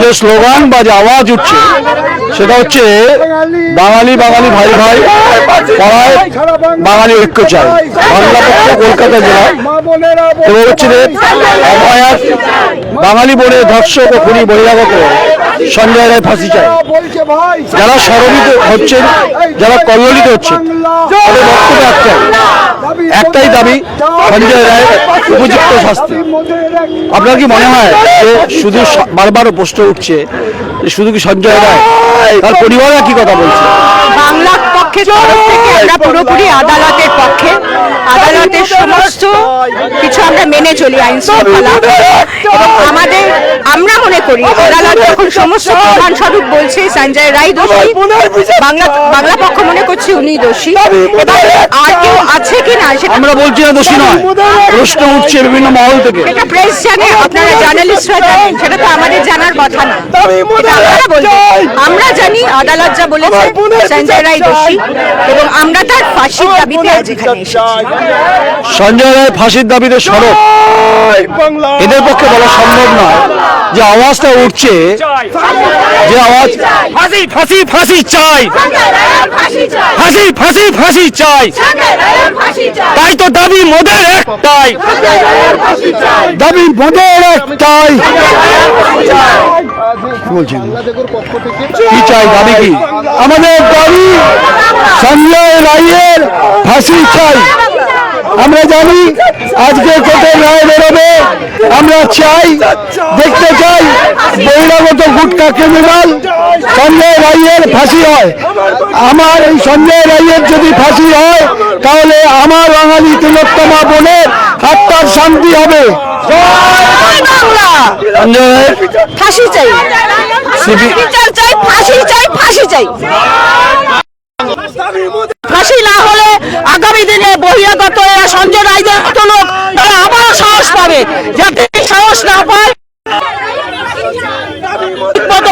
যে স্লোগান বা যে আওয়াজ উঠছে, সেটা হচ্ছে বাঙালি বাঙালি ভাই ভাই পাড়ায় বাঙালি ঐক্য চাই বাংলা পক্ষ কলকাতা জেলা। এবং হচ্ছে বাঙালি বলে ধর্ষক ও খুনি বহিরাগত। সঞ্জয় রায় ফাঁসি চায়। যারা স্মরণিত হচ্ছেন যারা কল্লিত হচ্ছেন তাদের বক্তব্য একটাই একটাই দাবি সঞ্জয় রায় উপযুক্ত শাস্তি। আপনার কি মনে হয় যে শুধু বারবার প্রশ্ন উঠছে শুধু কি সঞ্জয় রায়? তার পরিবার কি কথা বলছে? বাংলার পক্ষে তরফ থেকে আমরা পুরোপুরি আদালতের পক্ষে আদালতের সমস্ত কিছু আমরা মেনে চলি আইন শৃঙ্খলা। এবং আমাদের আমরা মনে করি আদালত যখন সমস্ত প্রমাণ স্বরূপ বলছে সঞ্জয় রায় দোষী বাংলা বাংলা পক্ষ মনে করছে উনি দোষী। এবার আর কেউ আছে কিনা সেটা আমরা বলছি না দোষী নয়। প্রশ্ন উঠছে বিভিন্ন মহল থেকে। এটা প্রেস জানে আপনারা জার্নালিস্টরা জানেন সেটা তো আমাদের জানার কথা না। আমরা জানি আদালত যা বলেছে সঞ্জয় রায় দোষী। এবং আমরা তার ফাঁসির দাবিতে আজ এখানে এসেছি। সঞ্জয় রায় ফাঁসির দাবিতে সড়ক এদের পক্ষে বলা সম্ভব নয় যে আওয়াজটা উঠছে যে আওয়াজ ফাঁসি ফাঁসি ফাঁসি চাই। ফাঁসি ফাঁসি ফাঁসি চাই। তাই তো দাবি মোদের একটাই। দাবি মোদের একটাই। বলছেন কি চাই দাবি কি? আমাদের দাবি সঞ্জয় রায়ের ফাঁসি চাই। আমরা জানি আজকে কোর্টে রায় বেরোবে। আমরা চাই দেখতে চাই বহিরাগত গুটকা ক্রিমিনাল সঞ্জয় রায়ের ফাঁসি হয়। আমার এই সঞ্জয় রায়ের যদি ফাঁসি হয় তাহলে আমার বাঙালি তিলোত্তমা বোনের আত্মার শান্তি হবে। ফাঁসি চাই। বিচার চাই ফাঁসি চাই ফাঁসি চাই। ফাঁসি না হলে আগামী দিনে বহিরাগত এরা সঞ্জয় রায়দের মতো লোক তারা আবারও সাহস পাবে। যাতে সাহস না পায়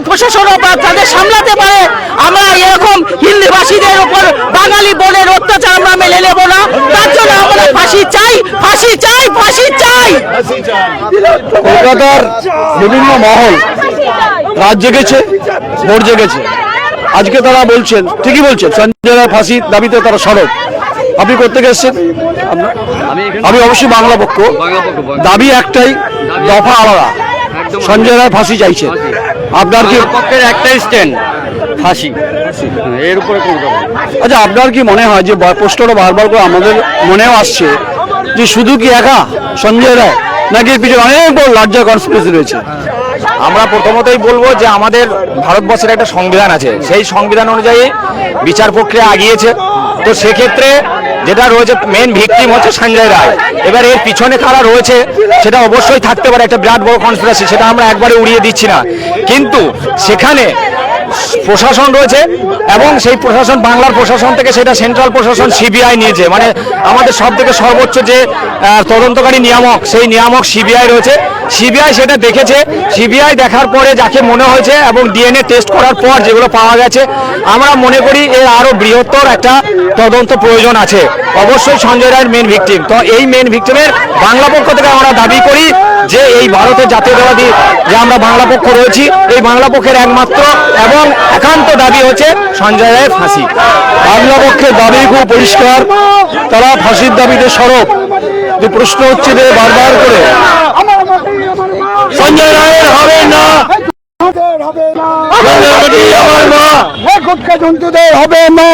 প্রশাসন তাদের সামলাতে পারে। আমরা এরকম হিন্দিভাষীদের উপর বাঙালি বোনের অত্যাচার আমরা মেনে নেব না তার জন্য আমরা ফাঁসি চাই ফাঁসি চাই ফাঁসি চাই কলকাতার বিভিন্ন মহল রাত জেগেছে ভোর জেগেছে। আজকে তারা বলছেন ঠিকই বলছেন সঞ্জয় রায় ফাঁসির দাবিতে তারা সড়ক আপনি করতে আপনার? আমি অবশ্যই বাংলা পক্ষ। দাবি একটাই দফা আলাদা। সঞ্জয় রায় ফাঁসি চাইছেন। আপনার কি পক্ষের একটাই স্ট্যান্ড ফাঁসি। এর উপরে। আচ্ছা আপনার কি মনে হয় যে প্রশ্নটা বারবার করে আমাদের মনেও আসছে যে শুধু কি একা? সঞ্জয় রায়? নাকি পিছনে অনেক বড় লার্জার কনস্পিরেসি রয়েছে? আমরা প্রথমতই বলব যে আমাদের ভারতবর্ষের একটা সংবিধান আছে। সেই সংবিধান অনুযায়ী বিচার প্রক্রিয়া আগিয়েছে। তো সেক্ষেত্রে যেটা রয়েছে মেন ভিকটিম হচ্ছে সঞ্জয় রায়। এবার এর পিছনে কারা রয়েছে, সেটা অবশ্যই থাকতে পারে। একটা বিরাট বড় কনস্পিরাসি সেটা আমরা একবারে উড়িয়ে দিচ্ছি না। কিন্তু সেখানে প্রশাসন রয়েছে এবং সেই প্রশাসন, বাংলার প্রশাসন থেকে সেটা সেন্ট্রাল প্রশাসন, সিবিআই নিয়েছে। মানে আমাদের সব থেকে সর্বোচ্চ যে তদন্তকারী নিয়ামক, সেই নিয়ামক, সিবিআই রয়েছে। সিবিআই সেটা দেখেছে। সিবিআই দেখার পরে যাকে মনে হয়েছে এবং ডিএনএ টেস্ট করার পর যেগুলো পাওয়া গেছে, আমরা মনে করি এর আরও বৃহত্তর একটা তদন্ত প্রয়োজন আছে। অবশ্যই সঞ্জয় রায়ের মেন ভিকটিম তো এই মেন ভিকটিমের বাংলা পক্ষ থেকে আমরা দাবি করি যে এই ভারতের জাতীয়তাবাদী যে আমরা বাংলা পক্ষ রয়েছি, এই বাংলা পক্ষের একমাত্র এবং একান্ত দাবি হচ্ছে সঞ্জয় রায়ের ফাঁসি। বাংলা পক্ষের দাবি খুব পরিষ্কার। তারা ফাঁসির দাবিতে সড়ক যে প্রশ্ন হচ্ছে যে বারবার করে সঞ্জয় রায়ের হবে না সঞ্জয় রায় আমার মা গুটকা জন্তুদের হবে না।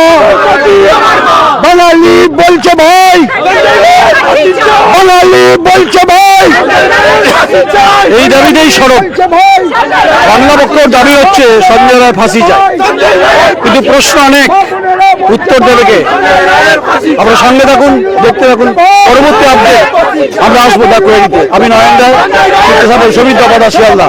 বাঙালি বলছে ভাই। বাঙালি বলছে ভাই। এই দাবিতেই সড়ক বাংলা পক্ষের দাবি হচ্ছে সঞ্জয় রায় ফাঁসি যায় কিন্তু প্রশ্ন অনেক, উত্তর দেবে কে? আপনারা সঙ্গে থাকুন, দেখতে থাকুন। পরবর্তী আপডেট আমরা আসব ব্যাক করে দিতে আমি নয়ন রায় সমিত শিয়ালদা।